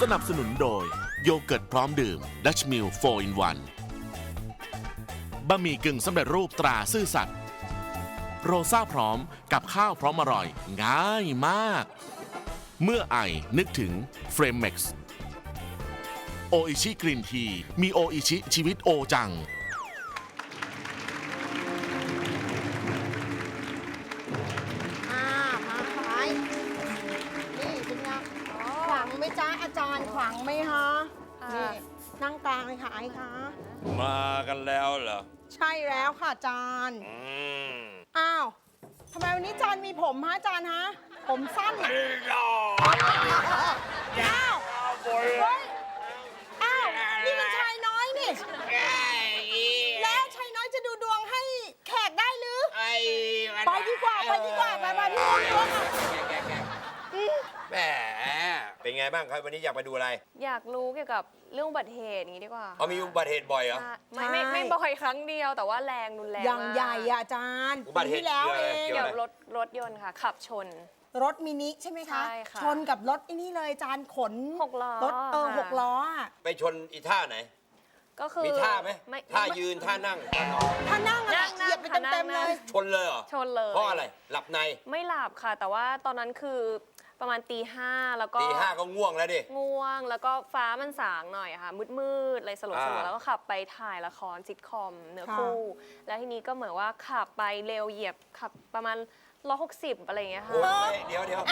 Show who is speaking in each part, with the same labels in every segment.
Speaker 1: สนับสนุนโดยโยเกิร์ตพร้อมดื่มดัชมิล4 in 1บะหมี่กึ่งสำเร็จรูปตราซื่อสัตย์โรซ่าพร้อมกับข้าวพร้อมอร่อย ง่ายมาก เมื่อไอนึกถึงเฟรมเม็กซ์โออิชิกรีนที มีโออิชิชีวิตโอจัง
Speaker 2: จ้าอาจารย์ขวังไหมฮะนี่นั่งกลางเลยค่ะไอ้คะ
Speaker 3: มากันแล้วเหรอ
Speaker 2: ใช่แล้วค่ะอาจารย์
Speaker 3: อืม
Speaker 2: อ้าวทำไมวันนี้อาจารย์มีผมฮะอาจารย์ฮะ ผมสั้นอะ
Speaker 3: รอ
Speaker 2: อ้าวเฮ้ยอ้าวนี่มันชายน้อยนี่ แล้วชายน้อยจะดูดวงให้แขกได้หรือ
Speaker 3: ไอ้มัน
Speaker 2: ไปดีกว่าไปดีกว่าไปไปพี่ดวงดวงอะ
Speaker 3: แหมเป็นไง บ้างครับ วันนี้อยากไปดูอะไร
Speaker 4: อยากรู้เกี่ยวกับเรื่องอุบัติเหตุอย่างนี้ดีกว่า
Speaker 3: เอามีอุบัติเหตุบ่อยเหรอ
Speaker 4: ใช่ไม่ไม่ไม่บ่อยครั้งเดียวแต่ว่าแรงรุนแรง
Speaker 2: อย่าง
Speaker 4: มาก
Speaker 2: ใหญ่อะอาจารย์
Speaker 3: อุบัติเหตุ
Speaker 2: ปีที่แล้ว
Speaker 3: เกี่
Speaker 2: เอ
Speaker 3: ยวอะไร
Speaker 2: ง
Speaker 3: เกี่ยว
Speaker 4: เกี่ยวรถรถยนต์ค่ะ ขับชน
Speaker 2: รถมินิใช่ไหมคะ
Speaker 4: ใช่ค่ะ
Speaker 2: ชนกับรถไอ้นี่เลยจานขน
Speaker 4: หกล้อ
Speaker 2: รถเออ
Speaker 4: ค่ะ
Speaker 2: หกล้ออะ
Speaker 3: ไปชนอีท่าไหน
Speaker 4: ก็คือ
Speaker 3: มีท่าไหม
Speaker 4: ไม่
Speaker 3: ท่ายืนท่านั่งท่านอน
Speaker 2: ถ้านั่งอะ
Speaker 4: นั่ง
Speaker 2: เหยียบไป
Speaker 4: นั่ง
Speaker 2: เต็มๆ
Speaker 4: นั่
Speaker 2: เล
Speaker 4: ง
Speaker 2: ย
Speaker 3: ชนเลยเหรอ
Speaker 4: ชนเลย
Speaker 3: เพราะอะไร หลับใน
Speaker 4: ไม่หลับค่ะ แต่ว่าตอนนั้นคือ ประมาณตีห้าแล้วก็
Speaker 3: ตีห้าก็ง่วงแล้วดิ
Speaker 4: ง่วง แล้วก็ฟ้ามันสางหน่อยค่ะ มืดมืดๆอะไรสลัวสลัว
Speaker 3: อ่า
Speaker 4: แล้วก็ขับไปถ่ายละครซิทคอมเนื้อ
Speaker 2: ค่ะ
Speaker 4: คู่ แล้วทีนี้ก็เหมือนว่าขับไปเร็วเหยียบขับประมาณร้อยหกสิบอะไรอย่างเงี้ยค่ะ
Speaker 3: โอ้ยเดี๋ยวเดี๋ยว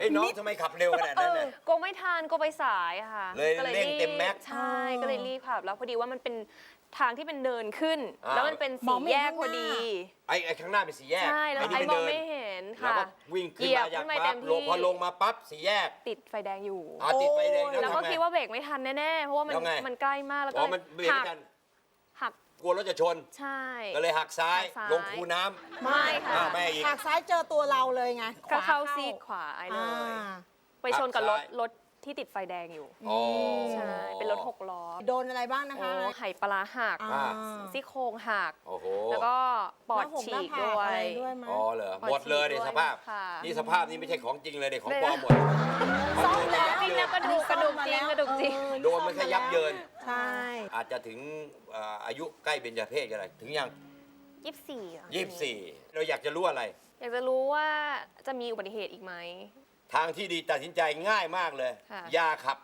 Speaker 3: ไอ้น้องทำไมขับเร็วขนาดนั้นน่ะ
Speaker 4: โกไม่ทันโกไปสายอะค่ะ
Speaker 3: เลย
Speaker 4: ก็
Speaker 3: เร่งเต็มแม็กซ์
Speaker 4: ใช่ ก็เลยรีบขับแล้วพอดีว่ามันเป็น ทางที่เป็นเดินขึ้น
Speaker 3: อ่า
Speaker 4: แล้วมันเป็น
Speaker 2: มอ
Speaker 4: สี่
Speaker 2: งไม่
Speaker 4: แย
Speaker 2: เห็
Speaker 4: ก
Speaker 2: น
Speaker 4: พอดี
Speaker 3: ไอ้ไอ้ข้างหน้าเป็นสี่แยก
Speaker 4: ใช่แล้ว
Speaker 3: นี่
Speaker 4: ไอ้
Speaker 3: เป็น
Speaker 4: มอง
Speaker 3: เดิน
Speaker 4: ไม่เห็น
Speaker 3: แล้ว
Speaker 4: ค่ะ
Speaker 3: ก็วิ่งขึ้น
Speaker 4: เหยียบ
Speaker 3: มาจาก
Speaker 4: ขึ้นไป
Speaker 3: ปั๊
Speaker 4: เต็
Speaker 3: บ
Speaker 4: ม
Speaker 3: ลง
Speaker 4: ที่
Speaker 3: พอลงมาปั๊บสี่แยก
Speaker 4: ติดไฟแดงอยู่
Speaker 3: อ่าติดไฟแดง
Speaker 2: โอ้
Speaker 3: แล้ว
Speaker 4: แล้วก็
Speaker 3: ทำไง
Speaker 4: คิดว่าเบรกไม่ทันแน่ๆ เพราะว่ามัน
Speaker 3: แล้วไง
Speaker 4: มันใกล้มากแล้ว
Speaker 3: อ๋
Speaker 4: ก็
Speaker 3: อมันเบรก
Speaker 4: หั
Speaker 3: ไม่
Speaker 4: ก
Speaker 3: ทัน
Speaker 4: หัก
Speaker 3: กลัวรถจะชน
Speaker 4: ใช่
Speaker 3: ก็เลยหักซ้าย
Speaker 4: หักซ้าย
Speaker 3: ลงคูน้ำ
Speaker 4: ไม่ค่ะ
Speaker 3: อ่าไม่อีก
Speaker 2: หากซ้ายเจอตัวเราเลยไง
Speaker 4: ก็เข้า
Speaker 2: ขว
Speaker 4: ซีกขวาไอ้เล
Speaker 2: อ่าย
Speaker 4: ไปชนกับรถ
Speaker 3: หักซ้าย
Speaker 4: รถ ที่ติดไฟแดงอยู่
Speaker 3: อ๋อ
Speaker 4: ใช่ เป็นรถหกล้อ
Speaker 2: โดนอะไรบ้างนะ
Speaker 4: โอ้
Speaker 2: คะ
Speaker 4: ไหปลาร้าหัก
Speaker 2: อ่า
Speaker 4: ซี่โครงหัก
Speaker 3: โอ้โห
Speaker 4: แล้วก็ปอด
Speaker 2: หน้าผ
Speaker 4: ฉีก
Speaker 2: หน้าผา
Speaker 4: ด้ว
Speaker 2: อะไร
Speaker 4: ย
Speaker 2: ด้วยไหม
Speaker 3: อ๋อเหรอ
Speaker 4: ปอด
Speaker 3: หมดเลย
Speaker 4: ฉี
Speaker 3: เด็
Speaker 4: กด้วย
Speaker 3: สภาพ
Speaker 4: ค่ะ
Speaker 3: นี่สภาพนี้ไม่ใช่ของจริงเลยเด็ของ
Speaker 4: เลย
Speaker 3: ปลอมหมด
Speaker 2: ซ่อมแล้ว
Speaker 4: จริงนะกระดูกกระดูกจริงกระดูกจริง
Speaker 2: เออ
Speaker 3: โดนมันแค่ยับเยิน
Speaker 2: ใช่
Speaker 3: อาจจะถึงเอ่ออายุใกล้เบญจเพศก็ได้ถึงยัง
Speaker 4: ยี่สิบสี่อะ
Speaker 3: ยี่สิบสี่เราอยากจะรู้อะไร
Speaker 4: อยากจะรู้ว่าจะมีอุบัติเหตุอีกไหม
Speaker 3: ทางที่ดีตัดสินใจง่ายมากเลย
Speaker 4: ค่ะ
Speaker 3: อย่าขับ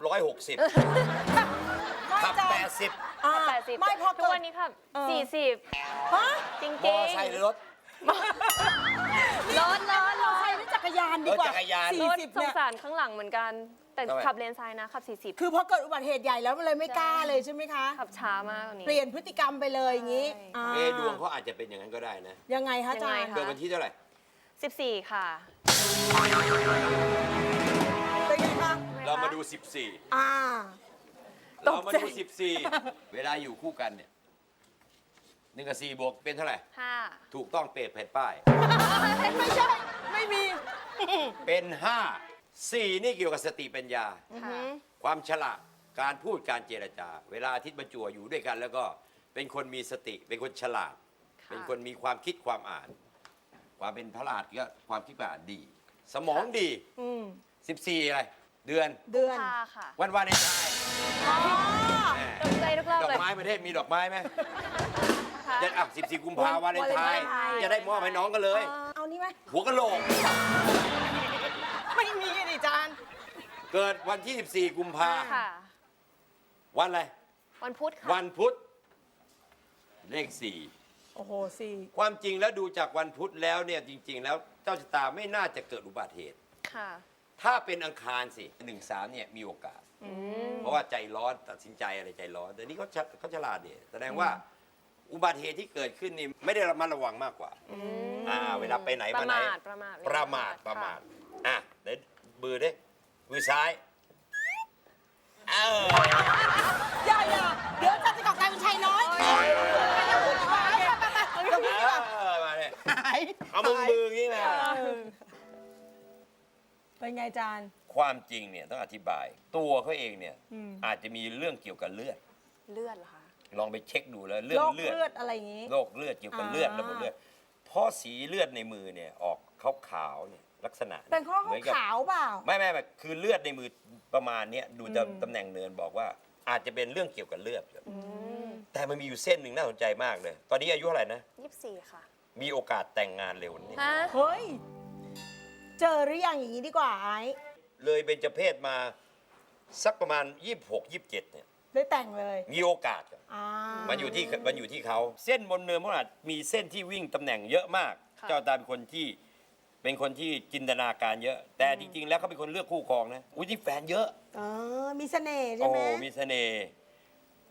Speaker 3: 160 ขับ
Speaker 2: ไม่
Speaker 3: 80
Speaker 2: อ่า
Speaker 4: แปดสิบ
Speaker 2: ไม่พอ
Speaker 4: ทุ
Speaker 2: เกิ
Speaker 4: ก
Speaker 2: ด
Speaker 4: วันนี้ค่ะ
Speaker 2: เออ
Speaker 4: สี่สิบ
Speaker 2: ฮะ
Speaker 4: จริง
Speaker 3: ม
Speaker 4: จริ
Speaker 3: องไซค์หรือรถ
Speaker 4: รถรถร
Speaker 2: เรา
Speaker 4: ถ
Speaker 2: ใช้รถจักรยานดีกว่า
Speaker 3: เออจักรยาน
Speaker 2: สี่
Speaker 4: รถ
Speaker 2: สิบ
Speaker 4: สง
Speaker 2: เนี่ย
Speaker 4: สารข้างหลังเหมือนกัน แต่
Speaker 3: ทำไม
Speaker 4: ขับเลนซ้ายนะ ขับสี่สิบ
Speaker 2: คือพอเกิดอุบัติเหตุใหญ่แล้วมันเลยไม่กล้าเลยใช่ไหมคะ
Speaker 4: ขับช้ามากกว่านี้
Speaker 2: เปลี่ยนพฤติกรรมไปเลยอย่างนี้
Speaker 4: ใช่
Speaker 2: อ่า
Speaker 3: เอะดวงเขาอาจจะเป็นอย่างนั้นก็ได้นะ
Speaker 2: ยังไงคะอาจาร
Speaker 4: ยัง
Speaker 2: ย์
Speaker 4: ไงคะ
Speaker 3: เกิดวันที่เท่าไหร่
Speaker 4: สิบสี่ค่ะ
Speaker 2: 14 อ่า ต
Speaker 3: เรากใจ มาดู 14 เวลาอยู่คู่กันเนี่ยหนึ่งกับสี่บวกเป็นเท่าไหร่
Speaker 4: ห้า
Speaker 3: ถูกต้องเปรตเผ็ดป้าย
Speaker 2: ไม่ใช่ ไม่มี
Speaker 3: เป็นห้าสี่นี่เกี่ยวกับสติปัญญา
Speaker 4: ค
Speaker 3: วามฉลาดการพูดการเจรจา เวลาอาทิตย์บรรจุอยู่ด้วยกัน แล้วก็เป็นคนมีสติ เป็นคนฉลาดเป็นคนมีความคิดความอ่าน ความเป็นพระราชก็ความคิดความอ่านดี สมองดี
Speaker 2: สิบ
Speaker 3: สี่อะไร เดือน
Speaker 2: เดือน
Speaker 4: ห้าค่ะ
Speaker 3: วันวาเลนไทน์
Speaker 2: อ๋อ
Speaker 3: แหม
Speaker 4: ตกใจทุกรอบ
Speaker 3: ดอก
Speaker 4: เลย
Speaker 3: ไม้ประเทศมีดอกไม้ไหม
Speaker 4: ค่ะ
Speaker 3: จะอะ14กุมภาวาเลนไทน์
Speaker 2: วาเลนไทน์
Speaker 3: จะได้มอบให้น้องกันเลย
Speaker 2: เอานี่ไหม
Speaker 3: หัวกะโหลก
Speaker 2: ไม่มีดิจาน
Speaker 3: เกิดวันที่ 14 กุมภา
Speaker 4: ค่ะ
Speaker 3: วันอะไร
Speaker 4: วันพุธค่ะ
Speaker 3: วันพุธ เลขสี่
Speaker 2: โอ้โหสี่
Speaker 3: ความจริงแล้วดูจากวันพุธแล้วเนี่ยจริง ๆ แล้วเจ้าชะตาไม่น่าจะเกิดอุบัติเหตุ
Speaker 4: ค่ะ
Speaker 3: ถ้าเป็นอังคารสิหนึ่งสามเนี่ยมีโอกาส
Speaker 4: อืม
Speaker 3: เพราะว่าใจร้อนตัดสินใจอะไรใจร้อน แต่นี่เขาฉลเขาฉลาดเนี่ยแสดงว่าอุบัติเหตุที่เกิดขึ้นนี่ไม่ได้ระมัดระวังมากกว่าอ่า เวลาไปไหน
Speaker 4: ป
Speaker 3: มา
Speaker 4: ระ
Speaker 3: ไหน
Speaker 4: มาทประมาท
Speaker 3: ประมาทประมาทอะเดี๋ยวมือดิมือซ้ายเออ
Speaker 2: อย่าอย่าเดี๋ยวจะจะกลับกลายเป็นชายน้อยไปไปไปไป
Speaker 3: เออมาเนี่ย
Speaker 2: หาย
Speaker 3: เอามือมืออย่างนี้นะ
Speaker 2: เออ เป็นไงจาน
Speaker 3: ความจริงเนี่ยต้องอธิบาย ตัวเขาเองเนี่ย
Speaker 2: อืม
Speaker 3: อาจจะมีเรื่องเกี่ยวกับเลือด
Speaker 4: เลือดเหรอคะ
Speaker 3: ลองไปเช็คดูแล้วเรื่อ
Speaker 2: โรงค
Speaker 3: เลือด
Speaker 2: เลือดอะไรอย่างนี้
Speaker 3: โรคเลือดเกี่ยวกับเลือด
Speaker 2: อ่า
Speaker 3: ระบบเลือดเพราะสีเลือดในมือเนี่ยออกขาวๆเนี่ยลักษณะ
Speaker 2: เป็นข้อ
Speaker 3: หมือนกับ
Speaker 2: ขาวเปล่า
Speaker 3: ไม่ไม่ไม่คือเลือดในมือประมาณเนี้ยดูตำตำแหน่งเนินบอกว่า อาจจะเป็นเรื่องเกี่ยวกับเลือดครับแต่มันมีอยู่เส้นหนึ่งน่าสนใจมากเลย ตอนนี้อายุเท่าไหร่นะ
Speaker 4: 24ค่ะ
Speaker 3: มีโอกาสแต่งงานเร็วนี้
Speaker 4: ฮะ
Speaker 2: เฮ้ย เจอหรือยังอย่างนี้ดีกว่าไอ้
Speaker 3: เลยเป็นจะเพศมาสักประมาณ 26 27เนี่ย
Speaker 2: ได้แต่งเลย
Speaker 3: มีโอกาสครับ
Speaker 2: อ่า
Speaker 3: มันอยู่ที่มันอยู่ที่เขาเส้นบนเนินพระหัสมีเส้นที่วิ่งตำแหน่งเยอะมาก
Speaker 4: ค่ะ
Speaker 3: เจ้าตาเป็นคนที่เป็นคนที่จินตนาการเยอะ แต่จริง ๆ แล้วเขาเป็นคนเลือกคู่ครองนะอุ้ยที่แฟนเยอะ
Speaker 2: เออมีเสน่ห์ใช่
Speaker 3: โอ้
Speaker 2: ไหม
Speaker 3: มีเสน่ห์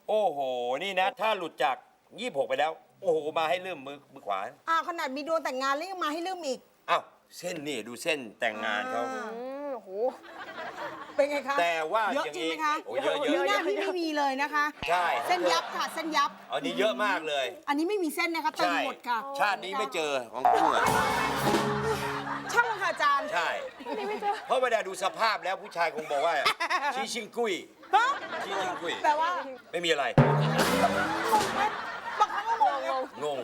Speaker 3: โอ้โห นี่นะ ถ้าหลุดจาก 26 ไปแล้ว โอ้โห มาให้เริ่มมือมือขวา
Speaker 2: อ่าขนาดมีดวงแต่งงานแล้วยังมาให้ลืมอีก
Speaker 3: อ้าว เส้นนี่ดูเส้นแต่งงานเขา
Speaker 2: อ่า
Speaker 4: อืมโอ้โห
Speaker 2: เป็นไงคะ
Speaker 3: แต่ว่า
Speaker 2: เยอะ
Speaker 3: อย่าง
Speaker 2: จริง
Speaker 3: นี้
Speaker 2: ไหมคะ
Speaker 3: โอ้เยอะเย
Speaker 2: มี
Speaker 3: อะ
Speaker 2: หน้าพี่ไม่มีเลยนะคะ
Speaker 3: ใช่
Speaker 2: เส้นยับค่ะ เส้นยับ
Speaker 3: อันนี้เยอะมากเลย
Speaker 2: อันนี้ไม่มีเส้นนะคะเต็ม
Speaker 3: ใช่
Speaker 2: หมดค่ะ
Speaker 3: ชาตินี้ไม่เจอของกูอะ
Speaker 2: ช่างมันค่ะอาจารย์
Speaker 3: ใช่เพราะเวลาดูสภาพแล้วผู้ชายคงบอกว่าชี้ชิงกุ้ย
Speaker 2: ฮะ
Speaker 3: ชี้ชิงกุ้ย
Speaker 2: แปลว่า
Speaker 3: ไม่มีอะไร
Speaker 2: งงไหมบางครั้งก็งงนะ
Speaker 3: งง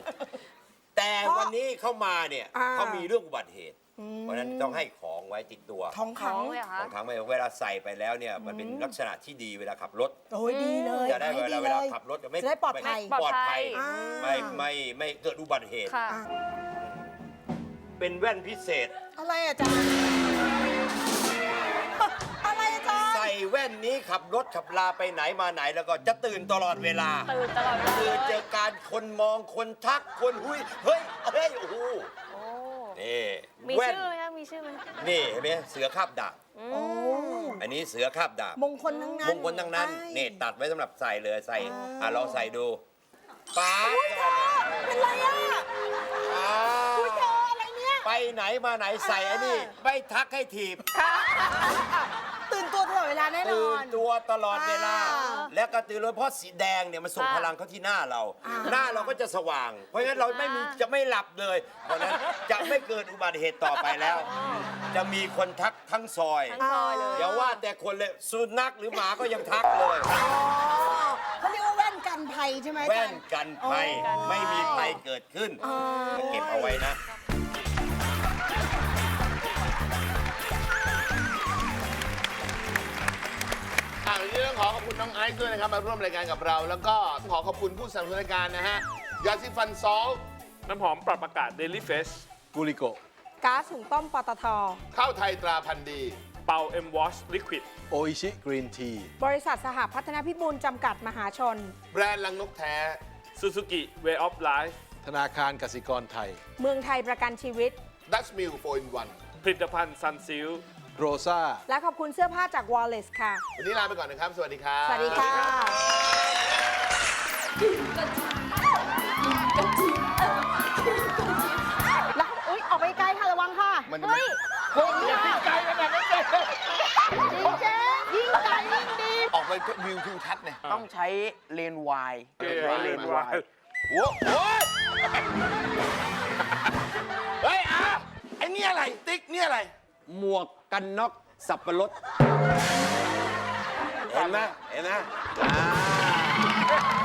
Speaker 3: แต่วันนี้เข้ามาเนี่ย
Speaker 2: อ่า
Speaker 3: เขามีเรื่องอุบัติเหตุ เพราะฉะนั้นต้องให้ของไว้ติดตัว
Speaker 2: ทอง
Speaker 4: ท้
Speaker 2: ขั
Speaker 4: องงเลยเหรอคะ
Speaker 3: บางครั้งเวลาใส่ไปแล้วเนี่ยมันเป็นลักษณะที่ดีเวลาขับรถ
Speaker 2: โอ้ยดีเลย
Speaker 3: จะได้เวลาเวลาขับรถจะไม่
Speaker 2: จะได้ปลอดภัย
Speaker 3: ไม่ปลอดภัย
Speaker 2: อ่า
Speaker 3: ไม่ไม่ไม่เกิดอุบัติเหตุ
Speaker 4: ค่ะ
Speaker 2: อะ
Speaker 3: เป็นแว่นพิเศษ
Speaker 2: อะไรอาจารย์
Speaker 3: นนี้ขับรถขับลาไปไหนมาไหนแล้วก็จะตื่นตลอดเวลา
Speaker 4: ตื่นตลอดเวลา
Speaker 3: คือ
Speaker 4: เล
Speaker 3: เจ
Speaker 4: ย
Speaker 3: อการคนมองคนทักคนหุยเฮ้ยเฮ้ยโอ้โห
Speaker 4: โอ้
Speaker 3: นี่
Speaker 4: มี
Speaker 3: แว่น
Speaker 4: ชื่อไหมคะมีชื่อไหม
Speaker 3: นี่เห็นไหมเสือคาบดาบ
Speaker 2: โอ้
Speaker 3: อันนี้เสือคาบดาบ
Speaker 2: มงคลทั้งนั้น
Speaker 3: มงคลทั้งนั้น
Speaker 2: ใช่
Speaker 3: นี่ตัดไว้สำหรับใส่เลยใส่
Speaker 2: อ่า
Speaker 3: อะลองใส่ดูป๊าบ
Speaker 2: เป็นไรอะ
Speaker 3: อ่า
Speaker 2: คุณเจออะไรเนี่ย
Speaker 3: ไปไหนมาไหนใส่อันนี้ไม่ทักให้ถีบ
Speaker 2: ตื่นตัวตลอดเวลาแน่น
Speaker 3: ตื่
Speaker 2: อนน
Speaker 3: ตัวตลอดเวลา
Speaker 2: อ่า
Speaker 3: และก็ตื่นเลยเพราะสีแดงเนี่ยมันส่ง
Speaker 4: ค่ะ
Speaker 3: พลังเข้าที่หน้าเรา
Speaker 2: อ่า
Speaker 3: หน้าเราก็จะสว่าง เพราะฉะนั้นเราไม่มีจะไม่หลับเลยเพราะฉะนั้นจะไม่เกิดอุบัติเหตุต่อไปแล้ว จะมีคนทักทั้งซอย
Speaker 4: ทั้งซอยเลย
Speaker 3: อย่าว่าแต่คนเลยสุนัขหรือหมาก็ยังทักเลย
Speaker 2: อ๋อเขาเรียกว่าแว่นกันภัยใช่ไหมอา
Speaker 3: แว่
Speaker 2: จาร
Speaker 3: น
Speaker 2: ย์
Speaker 3: กันภัย
Speaker 2: อ๋อ
Speaker 3: ไม่มีภัยเกิดขึ้น
Speaker 2: อ๋อ
Speaker 3: เก็บเอาไว้นะ
Speaker 5: คุณน้องไอซ์ด้วยนะครับมาร่วมรายการกับเรา แล้วก็ขอขอบคุณผู้สนับสนุนรายการนะฮะยาสีฟันซอล
Speaker 6: น้ำหอมปรับอากาศ Daily Fresh
Speaker 5: กูริโก
Speaker 2: ก๊าซหุงต้มปตท
Speaker 5: ข้าวไทยตราพันธุ์ดี
Speaker 6: เป่า M Wash Liquid
Speaker 7: โออิชิกรีนที
Speaker 2: บริษัทสหพัฒนพิบูลจำกัดมหาชน
Speaker 5: แบรนด์ลังนกแท้
Speaker 6: Suzuki Way of Life
Speaker 7: ธนาคารกสิกรไทย
Speaker 2: เมืองไทยประกันชีวิต
Speaker 5: ดัชมิลโฟอินวัน
Speaker 6: ผลิตภัณฑ์ Sunsilk
Speaker 7: โรซ่า
Speaker 2: และขอบคุณเสื้อผ้าจาก Wallace ค่ะ
Speaker 5: วันนี้ลาไปก่อนนะครับ สวัสดีครับ
Speaker 2: สวัสดีค่ะแล้วอุ้ยออกไปไกลค่ะระวังค่ะ
Speaker 5: มันจะ
Speaker 2: เฮ้ยเฮ้ยอย่ายิงไกลขนาดนั้นเลยยิงเจ๊ยิงไกลยิงดี
Speaker 5: ออกไปวิวทิวทัศน์เนี่ย
Speaker 8: ต้องใช้เลนวาย
Speaker 5: ใช้เลนวายโอ้โหเฮ้ยอาไอ้นี่อะไร ติ๊กนี่อะไร
Speaker 8: หมวก กันน็อกสับปะรด
Speaker 3: เห็นไหมเห็นไหม
Speaker 8: อ่า